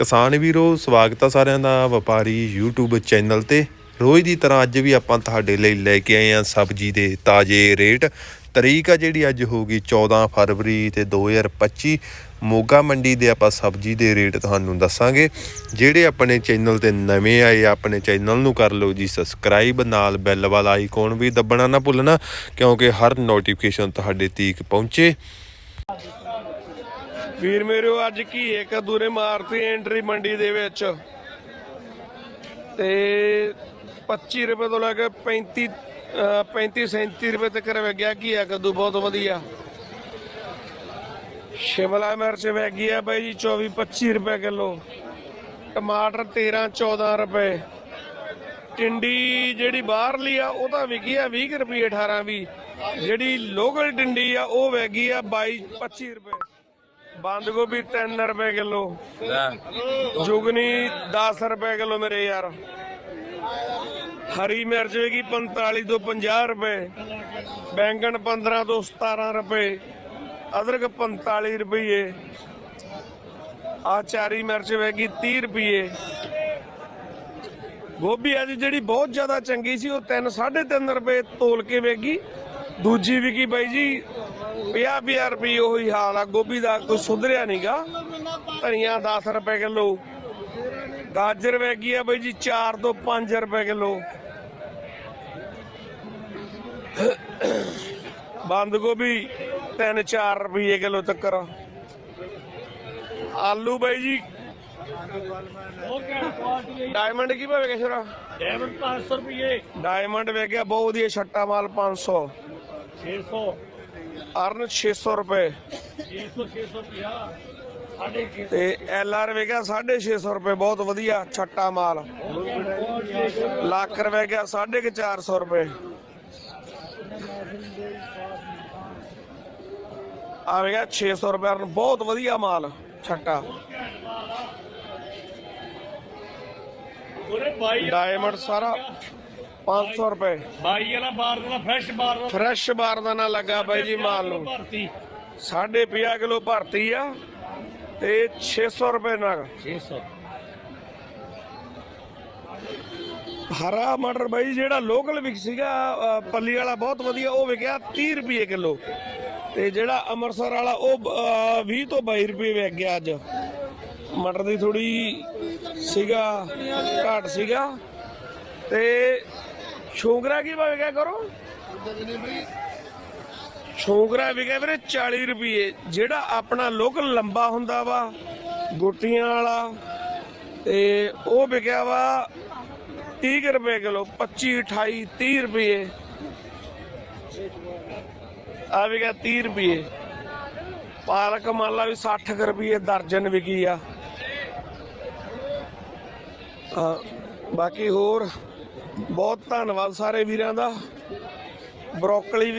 ਕਿਸਾਨ ਵੀਰੋ, ਸਵਾਗਤ ਆ ਸਾਰਿਆਂ ਦਾ ਵਪਾਰੀ YouTube ਚੈਨਲ ਤੇ। ਰੋਜ਼ ਦੀ ਤਰ੍ਹਾਂ ਅੱਜ ਵੀ ਆਪਾਂ ਤੁਹਾਡੇ ਲਈ ਲੈ ਕੇ ਆਏ ਆ ਸਬਜ਼ੀ ਦੇ ਤਾਜ਼ੇ ਰੇਟ। ਤਰੀਕ ਆ ਜਿਹੜੀ ਅੱਜ ਹੋਗੀ 14 ਫਰਵਰੀ ਤੇ 2025 ਮੋਗਾ ਮੰਡੀ ਦੇ ਆਪਾਂ ਸਬਜ਼ੀ ਦੇ ਰੇਟ ਤੁਹਾਨੂੰ ਦੱਸਾਂਗੇ। ਜਿਹੜੇ ਆਪਣੇ ਚੈਨਲ ਤੇ ਨਵੇਂ ਆਏ ਆਪਣੇ ਚੈਨਲ ਨੂੰ ਕਰ ਲਓ ਜੀ ਸਬਸਕ੍ਰਾਈਬ। ਨਾਲ ਬੈਲ ਵਾਲਾ ਆਈਕਨ ਵੀ ਦੱਬਣਾ ਨਾ ਭੁੱਲਣਾ, ਕਿਉਂਕਿ ਹਰ ਨੋਟੀਫਿਕੇਸ਼ਨ ਤੁਹਾਡੇ ਤੀਕ ਪਹੁੰਚੇ। ਵੀਰ ਮੇਰਿਓ ਅੱਜ ਕੀ ਇੱਕ ਦੂਰੇ ਮਾਰਤੀ ਐਂਟਰੀ ਮੰਡੀ ਦੇ ਵਿੱਚ। ਤੇ 25 ਰੁਪਏ ਤੋਂ ਲੈ ਕੇ 35 ਅਹ 35 37 ਰੁਪਏ ਤੱਕ ਵਗਿਆ ਕੀ ਆ ਕੱਦੂ ਬਹੁਤ ਵਧੀਆ। ਸ਼ਿਮਲਾ ਮਿਰਚ ਵੈਗੀ ਆ ਬਾਈ ਜੀ 24 25 ਰੁਪਏ ਕਿਲੋ। ਟਮਾਟਰ 13 14 ਰੁਪਏ। ਟਿੰਡੀ ਜਿਹੜੀ ਬਾਹਰਲੀ ਆ, ਉਹ ਤਾਂ ਵਿਕੀ ਆ 20 ਕੁ ਰੁਪਏ 18 ਵੀ ਜਿਹੜੀ ਲੋਕਲ ਟਿੰਡੀ ਆ, ਉਹ ਵੈਗੀ ਆ 22 25 ਰੁਪਏ। ਬੰਦ ਗੋਭੀ 3 ਰੁਪਏ ਕਿਲੋ। ਜੁਗਨੀ 10 ਰੁਪਏ ਕਿਲੋ ਮੇਰੇ ਯਾਰ। ਹਰੀ ਮਿਰਚ ਹੈਗੀ 45 ਤੋਂ 50 ਰੁਪਏ। ਬੈਂਗਣ 15 ਤੋਂ 17 ਰੁਪਏ। ਅਦਰਕ 45 ਰੁਪਏ ਆ ਚਾਰੀ ਮਿਰਚ ਹੈਗੀ 30 ਰੁਪਏ ਗੋਭੀ ਅੱਜ ਜਿਹੜੀ ਬਹੁਤ ਜ਼ਿਆਦਾ ਚੰਗੀ ਸੀ ਉਹ 3 3.5 ਰੁਪਏ ਤੋਲ ਕੇ ਵੇਗੀ ਦੂਜੀ ਵਿਕੀ ਬਾਈ ਜੀ 50 50 ਰੁਪਏ ਉਹੀ ਹਾਲ ਆ ਗੋਭੀ ਦਾ ਕੋਈ ਸੁਧਰਿਆ ਨਹੀਂਗਾ ਧਨੀਆ 10 ਰੁਪਏ ਕਿਲੋ ਗਾਜਰ ਵੇਗੀ ਆ ਬਾਈ ਜੀ 4 ਤੋਂ 5 ਰੁਪਏ ਕਿਲੋ। ਬੰਦ ਗੋਭੀ 3-4 ਰੁਪਏ ਕਿਲੋ ਤੱਕਰ। ਆਲੂ ਬਾਈ ਜੀ ਡਾਇਮੰਡ ਕੀ ਭਾਵੇਂ ਕਿਸ਼ਰਾ? ਡੈਮਨ 500 ਰੁਪਏ। ਡਾਇਮੰਡ ਵੇਗਿਆ ਬਹੁਤ ਵਧੀਆ ਛੱਟਾ ਮਾਲ 500 600 ਅਰਨ 600 ਰੁਪਏ। 600 650 ਸਾਡੇ ਛੇ ਤੇ ਐਲ ਆਰ ਵੇਗਿਆ 650 ਰੁਪਏ ਬਹੁਤ ਵਧੀਆ ਛੱਟਾ ਮਾਲ। ਲੱਖ ਰੁਪਏ ਗਿਆ 450 ਰੁਪਏ। ਆ ਵੇਗਾ 600 ਰੁਪਏ ਅਰਨ ਬਹੁਤ ਵਧੀਆ ਮਾਲ ਛੱਟਾ। ਉਹਨੇ 22 ਡਾਇਮੰਡ ਸਾਰਾ। 500 ਰੁਪਏ। 22 ਵਾਲਾ ਬਾਰ ਦਾ ਫਰੈਸ਼ ਬਾਰ ਦਾ। ਫਰੈਸ਼ ਬਾਰਦਾਨਾ ਲੱਗਾ ਬਾਈ ਜੀ ਮਾਲ ਨੂੰ। ਭਰਤੀ। ਸਾਢੇ 50 ਕਿਲੋ ਭਰਤੀ ਆ ਤੇ 600 ਰੁਪਏ ਨਗ 600 ਹਰਾ ਮਟਰ ਬਾਈ ਜਿਹੜਾ ਲੋਕਲ ਵਿਕ ਸੀਗਾ ਅ, ਪੱਲੀ ਵਾਲਾ ਬਹੁਤ ਵਧੀਆ ਉਹ ਵਿਕਿਆ 30 ਰੁਪਏ ਕਿਲੋ। ਤੇ ਜਿਹੜਾ ਅੰਮ੍ਰਿਤਸਰ ਵਾਲਾ ਉਹ ਅ, 20 ਤੋਂ 22 ਰੁਪਏ ਵਿਕ ਗਿਆ ਅੱਜ। ਮਟਰ ਦੀ ਥੋੜੀ ਸੀਗਾ ਘਾਟ ਸੀਗਾ। ਤੇ ਸ਼ੂਗਰਾ ਕੀ ਭਾਅ ਵਿਕਿਆ ਕਰੋ? ਸ਼ੂਗਰਾ ਵਿਕਿਆ ਵੀਰੇ 40 ਰੁਪਏ ਜਿਹੜਾ ਆਪਣਾ ਲੋਕਲ ਲੰਬਾ ਹੁੰਦਾ ਵਾ ਗੁੱਟੀਆਂ ਵਾਲਾ ਤੇ ਉਹ ਵਿਕਿਆ ਵਾ 30 ਰੁਪਏ ਕਿਲੋ 25 28 30 ਰੁਪਏ ਆ ਵੀ 30 ਰੁਪਏ ਪਾਲਕ ਮਾਲਾ ਵੀ 60 ਕੁ ਰੁਪਏ ਦਰਜਨ ਵਿਕੀ ਆ, ਬਾਕੀ ਹੋਰ ਬਹੁਤ ਧੰਨਵਾਦ ਸਾਰੇ ਵੀਰਾਂ ਦਾ। ਬਰੋਕਲੀ ਵੀ